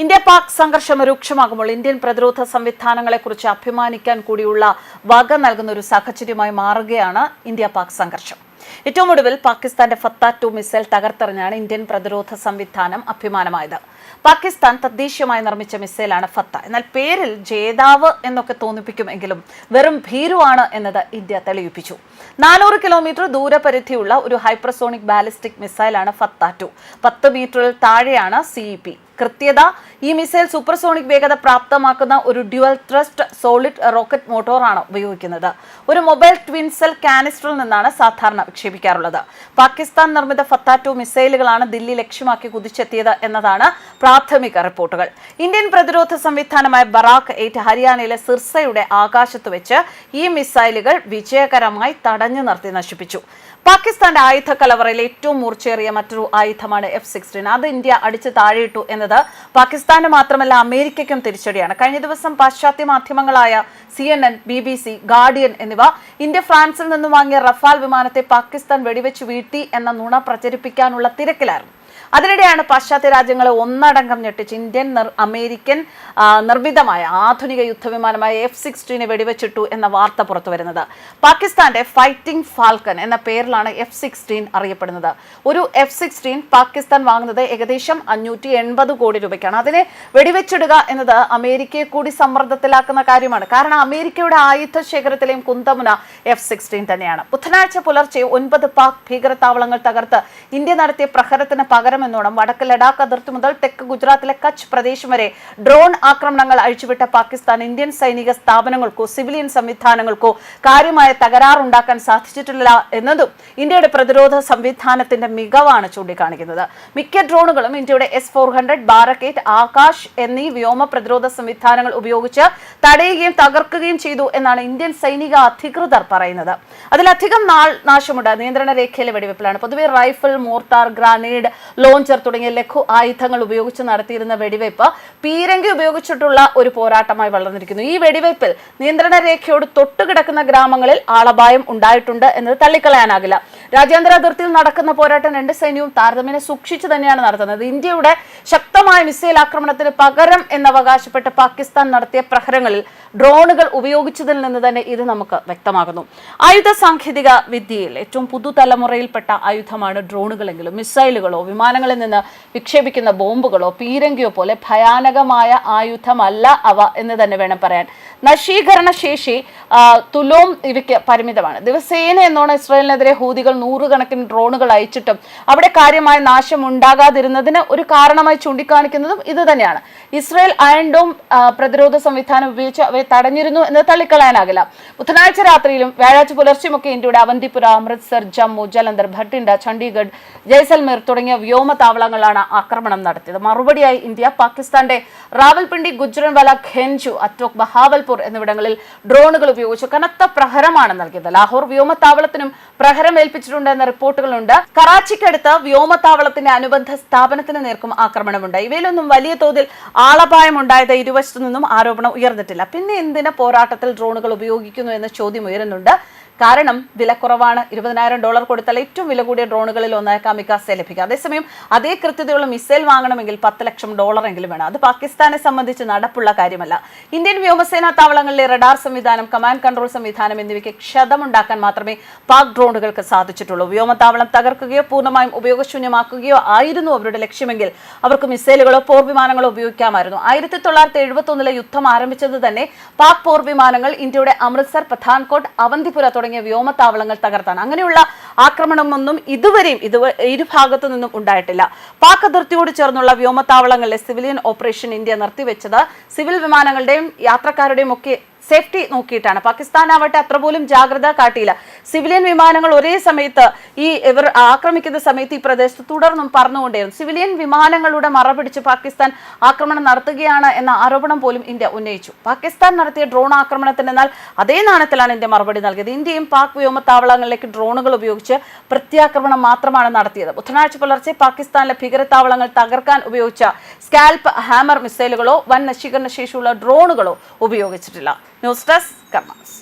India Pak സംഘർഷം രൂക്ഷമാകുമ്പോൾ Indian പ്രതിരോധ സംവിധാനങ്ങളെക്കുറിച്ച് അഭിമാനിക്കാൻ കൂടിയുള്ള വക നൽകുന്ന ഒരു സാഹചര്യമായി മാറുകയാണ് ഇന്ത്യ പാക് സംഘർഷം. ഏറ്റവും ഒടുവിൽ പാകിസ്ഥാന്റെ ഫത്ത ടു മിസൈൽ തകർത്തെറിഞ്ഞാണ് ഇന്ത്യൻ പ്രതിരോധ സംവിധാനം അഭിമാനമായത്. പാകിസ്ഥാൻ തദ്ദേശീയമായി നിർമ്മിച്ച മിസൈലാണ് ഫത്ത. എന്നാൽ പേരിൽ ജേതാവ് എന്നൊക്കെ തോന്നിപ്പിക്കുമെങ്കിലും വെറും ഭീരുവാണ് എന്നത് ഇന്ത്യ തെളിയിപ്പിച്ചു. നാനൂറ് കിലോമീറ്റർ ദൂരപരിധിയുള്ള ഒരു ഹൈപ്രസോണിക് ബാലിസ്റ്റിക് മിസൈലാണ് ഫത്ത ടു. പത്ത് മീറ്ററിൽ താഴെയാണ് സിഇ കൃത്യത. ഈ മിസൈൽ സൂപ്പർസോണിക് വേഗത പ്രാപ്തമാക്കുന്ന ഒരു ഡ്യുവൽ ത്രസ്റ്റ് സോളിഡ് റോക്കറ്റ് മോട്ടോറാണ് ഉപയോഗിക്കുന്നത്. ഒരു മൊബൈൽ ട്വിൻ സെൽ കാനിസ്റ്ററിൽ നിന്നാണ് സാധാരണ വിക്ഷേപിക്കാറുള്ളത്. പാകിസ്ഥാൻ നിർമ്മിത ഫത്താറ്റു മിസൈലുകളാണ് ദില്ലി ലക്ഷ്യമാക്കി കുതിച്ചെത്തിയത് എന്നതാണ് പ്രാഥമിക റിപ്പോർട്ടുകൾ. ഇന്ത്യൻ പ്രതിരോധ സംവിധാനമായ ബറാക്ക് എയ്റ്റ് ഹരിയാനയിലെ സിർസയുടെ ആകാശത്ത് വെച്ച് ഈ മിസൈലുകൾ വിജയകരമായി തടഞ്ഞു നിർത്തി നശിപ്പിച്ചു. പാകിസ്ഥാന്റെ ആയുധ കലവറയിൽ ഏറ്റവും മൂർച്ചയേറിയ മറ്റൊരു ആയുധമാണ് എഫ് സിക്സ്റ്റീൻ അത് ഇന്ത്യ അടിച്ചു താഴെയിട്ടു എന്നത് പാകിസ്ഥാന് മാത്രമല്ല അമേരിക്കയ്ക്കും തിരിച്ചടിയാണ്. കഴിഞ്ഞ ദിവസം പാശ്ചാത്യ മാധ്യമങ്ങളായ C N N B B C Guardian എന്നിവ ഇന്ത്യ ഫ്രാൻസിൽ നിന്നും വാങ്ങിയ റഫാൽ വിമാനത്തെ പാകിസ്ഥാൻ വെടിവെച്ച് വീഴ്ത്തി എന്ന നുണ പ്രചരിപ്പിക്കാനുള്ള തിരക്കിലായിരുന്നു. അതിനിടെയാണ് പാശ്ചാത്യ രാജ്യങ്ങളെ ഒന്നടങ്കം ഞെട്ടിച്ച് ഇന്ത്യൻ അമേരിക്കൻ നിർമ്മിതമായ ആധുനിക യുദ്ധവിമാനമായ എഫ് സിക്സ്റ്റീനെ വെടിവെച്ചിട്ടു എന്ന വാർത്ത പുറത്തു വരുന്നത് പാകിസ്ഥാന്റെ ഫൈറ്റിംഗ് ഫാൽക്കൺ എന്ന പേരിലാണ് എഫ് സിക്സ്റ്റീൻ അറിയപ്പെടുന്നത്. ഒരു എഫ് സിക്സ്റ്റീൻ പാകിസ്ഥാൻ വാങ്ങുന്നത് ഏകദേശം അഞ്ഞൂറ്റി എൺപത് കോടി രൂപയ്ക്കാണ്. അതിനെ വെടിവെച്ചിടുക എന്നത് അമേരിക്കയെ കൂടി സമ്മർദ്ദത്തിലാക്കുന്ന കാര്യമാണ്. കാരണം അമേരിക്കയുടെ ആയുധ ശേഖരത്തിലെയും കുന്തമുന എഫ് സിക്സ്റ്റീൻ തന്നെയാണ്. ബുധനാഴ്ച പുലർച്ചെ ഒൻപത് പാക് ഭീകരതാവളങ്ങൾ തകർത്ത് ഇന്ത്യ നടത്തിയ പ്രഹരത്തിന് പകരമെന്നോണം വടക്ക് ലഡാക്ക് അതിർത്തി മുതൽ തെക്ക് ഗുജറാത്തിലെ കച്ച് പ്രദേശം വരെ ഡ്രോൺ ആക്രമണങ്ങൾ അഴിച്ചുവിട്ട പാകിസ്ഥാൻ ഇന്ത്യൻ സൈനിക സ്ഥാപനങ്ങൾക്കോ സിവിലിയൻ സംവിധാനങ്ങൾക്കോ കാര്യമായ തകരാറുണ്ടാക്കാൻ സാധിച്ചിട്ടില്ല എന്നതും ഇന്ത്യയുടെ പ്രതിരോധ സംവിധാനത്തിന്റെ മികവാണ് ചൂണ്ടിക്കാണിക്കുന്നത്. മിക്ക ഡ്രോണുകളും ഇന്ത്യയുടെ എസ് ഫോർ ഹൺഡ്രഡ് ബാറക്കേറ്റ് ആകാശ് എന്നീ വ്യോമ പ്രതിരോധ സംവിധാനങ്ങൾ ഉപയോഗിച്ച് തടയുകയും തകർക്കുകയും ചെയ്തു എന്നാണ് ഇന്ത്യൻ സൈനിക അധികൃതർ പറയുന്നത്. അതിലധികം നാൾ നാശമുണ്ട്. നിയന്ത്രണ രേഖയിലെ വെടിവെപ്പിലാണ്. പൊതുവെ റൈഫിൾ മോർട്ടാർ ഗ്രാനേഡ് ലോഞ്ചർ തുടങ്ങിയ ലഘു ആയുധങ്ങൾ ഉപയോഗിച്ച് നടത്തിയിരുന്ന വെടിവയ്പ് പീരങ്കി ഉപയോഗിച്ചിട്ടുള്ള ഒരു പോരാട്ടമായി വളർന്നിരിക്കുന്നു. ഈ വെടിവയ്പിൽ നിയന്ത്രണ രേഖയോട് തൊട്ടുകിടക്കുന്ന ഗ്രാമങ്ങളിൽ ആളപായം ഉണ്ടായിട്ടുണ്ട് എന്നത് തള്ളിക്കളയാനാകില്ല. രാജ്യാന്തര അതിർത്തിയിൽ നടക്കുന്ന പോരാട്ടം രണ്ട് സൈന്യവും താരതമ്യേന സൂക്ഷിച്ചു തന്നെയാണ് നടത്തുന്നത്. ഇന്ത്യയുടെ ശക്തമായ മിസൈൽ ആക്രമണത്തിന് പകരം എന്നവകാശപ്പെട്ട് പാകിസ്ഥാൻ നടത്തിയ പ്രഹരങ്ങളിൽ ഡ്രോണുകൾ ഉപയോഗിച്ചതിൽ നിന്ന് തന്നെ ഇത് നമുക്ക് വ്യക്തമാകുന്നു. ആയുധ സാങ്കേതിക വിദ്യയിൽ ഏറ്റവും പുതുതലമുറയിൽപ്പെട്ട ആയുധമാണ് ഡ്രോണുകളെങ്കിലും. മിസൈലുകളോ വിമാനങ്ങളിൽ നിന്ന് വിക്ഷേപിക്കുന്ന ബോംബുകളോ പീരങ്കിയോ പോലെ ഭയാനകമായ ആയുധമല്ല അവ എന്ന് തന്നെ വേണം പറയാൻ. നശീകരണ ശേഷി തുലോം ഇവയ്ക്ക് പരിമിതമാണ്. ദിവസേന എന്നോണം ഇസ്രായേലിനെതിരെ ഹൂതികൾ നൂറുകണക്കിന് ഡ്രോണുകൾ അയച്ചിട്ടും അവിടെ കാര്യമായ നാശം ഉണ്ടാകാതിരുന്നതിന് ഒരു കാരണമായി ചൂണ്ടിക്കാണിക്കുന്നതും ഇത് തന്നെയാണ്. ഇസ്രായേൽ അയൺഡോം പ്രതിരോധ സംവിധാനം ഉപയോഗിച്ച് അവയെ തടഞ്ഞിരുന്നു എന്ന് തള്ളിക്കളയാനാകില്ല. ബുധനാഴ്ച രാത്രിയിലും വ്യാഴാഴ്ച പുലർച്ചെയുമൊക്കെ ഇന്ത്യയുടെ അവന്തിപുര അമൃത്സർ ജമ്മു ജലന്ധർ ഭട്ടിൻഡ ചണ്ഡീഗഡ് ജയ്സൽമീർ തുടങ്ങിയ വ്യോമ താവളങ്ങളാണ് ആക്രമണം നടത്തിയത്. മറുപടിയായി ഇന്ത്യ പാകിസ്ഥാന്റെ റാവൽപിണ്ടി ഗുജ്റൻവാല ഖെൻജു അറ്റോക് ബഹാവൽപൂർ എന്നിവിടങ്ങളിൽ ഡ്രോണുകൾ ഉപയോഗിച്ച്. കനത്ത പ്രഹരമാണ് നൽകിയത്. ലാഹോർ വ്യോമത്താവളത്തിനും പ്രഹരം ഏൽപ്പിച്ചിട്ടുണ്ട് എന്ന റിപ്പോർട്ടുകളുണ്ട്. കറാച്ചിക്കടുത്ത് വ്യോമത്താവളത്തിന്റെ അനുബന്ധ സ്ഥാപനത്തിന് നേർക്കും ആക്രമണമുണ്ട്. ഇവയിലൊന്നും വലിയ തോതിൽ ആളപായം ഉണ്ടായത് ഇരുവശത്തു നിന്നും ആരോപണം ഉയർന്നിട്ടില്ല. പിന്നെ എന്തിന് പോരാട്ടത്തിൽ ഡ്രോണുകൾ ഉപയോഗിക്കുന്നു എന്ന ചോദ്യം ഉയരുന്നുണ്ട്. കാരണം വിലക്കുറവാണ്. ഇരുപതിനായിരം ഡോളർ കൊടുത്താൽ ഏറ്റവും വില കൂടിയ ഡ്രോണുകളിൽ ഒന്നായ കമിക്കാസെ ലഭിക്കുക അതേസമയം അതേ കൃത്യതയുള്ള മിസൈൽ വാങ്ങണമെങ്കിൽ പത്ത് ലക്ഷം ഡോളർ എങ്കിലും വേണം. അത് പാകിസ്ഥാനെ സംബന്ധിച്ച് നടപ്പുള്ള കാര്യമല്ല. ഇന്ത്യൻ വ്യോമസേനാ താവളങ്ങളിലെ റഡാർ സംവിധാനം കമാൻഡ് കൺട്രോൾ സംവിധാനം എന്നിവയ്ക്ക് ക്ഷതമുണ്ടാക്കാൻ മാത്രമേ പാക് ഡ്രോണുകൾക്ക് സാധിച്ചിട്ടുള്ളൂ. വ്യോമത്താവളം തകർക്കുകയോ പൂർണമായും ഉപയോഗശൂന്യമാക്കുകയോ ആയിരുന്നു അവരുടെ ലക്ഷ്യമെങ്കിൽ അവർക്ക് മിസൈലുകളോ പോർ വിമാനങ്ങളോ ഉപയോഗിക്കാമായിരുന്നു. ആയിരത്തി തൊള്ളായിരത്തി എഴുപത്തി ഒന്നിലെ യുദ്ധം ആരംഭിച്ചത് തന്നെ പാക് പോർ വിമാനങ്ങൾ ഇന്ത്യയുടെ അമൃത്സർ പത്താൻകോട്ട് അവന്തിപുര തുടങ്ങിയ വ്യോമത്താവളങ്ങൾ തകർത്താണ്. അങ്ങനെയുള്ള ആക്രമണമൊന്നും ഇതുവരെയും ഇത് ഇരുഭാഗത്തു നിന്നും ഉണ്ടായിട്ടില്ല. പാക് അതിർത്തിയോട് ചേർന്നുള്ള വ്യോമത്താവളങ്ങളിലെ സിവിലിയൻ ഓപ്പറേഷൻ ഇന്ത്യ നിർത്തിവെച്ചത് സിവിൽ വിമാനങ്ങളുടെയും യാത്രക്കാരുടെയും ഒക്കെ സേഫ്റ്റി നോക്കിയിട്ടാണ്. പാകിസ്ഥാൻ ആവട്ടെ അത്ര പോലും ജാഗ്രത കാട്ടിയില്ല. സിവിലിയൻ വിമാനങ്ങൾ ഒരേ സമയത്ത് ഈ ഇവർ ആക്രമിക്കുന്ന സമയത്ത് ഈ പ്രദേശത്ത് തുടർന്നും പറന്നുകൊണ്ടേയിരുന്നു. സിവിലിയൻ വിമാനങ്ങളുടെ മറ പിടിച്ച് പാകിസ്ഥാൻ ആക്രമണം നടത്തുകയാണ് എന്ന ആരോപണം പോലും ഇന്ത്യ ഉന്നയിച്ചു. പാകിസ്ഥാൻ നടത്തിയ ഡ്രോൺ ആക്രമണത്തിന് എന്നാൽ അതേ നാണത്തിലാണ് ഇന്ത്യ മറുപടി നൽകിയത്. ഇന്ത്യയും പാക് വ്യോമത്താവളങ്ങളിലേക്ക് ഡ്രോണുകൾ ഉപയോഗിച്ച് പ്രത്യാക്രമണം മാത്രമാണ് നടത്തിയത്. ബുധനാഴ്ച പുലർച്ചെ പാകിസ്ഥാനിലെ ഭീകരത്താവളങ്ങൾ തകർക്കാൻ ഉപയോഗിച്ച സ്കാൽപ്പ് ഹാമർ മിസൈലുകളോ വൻ നശീകരണ ശേഷിയുള്ള ഡ്രോണുകളോ ഉപയോഗിച്ചിട്ടില്ല. News desk karmas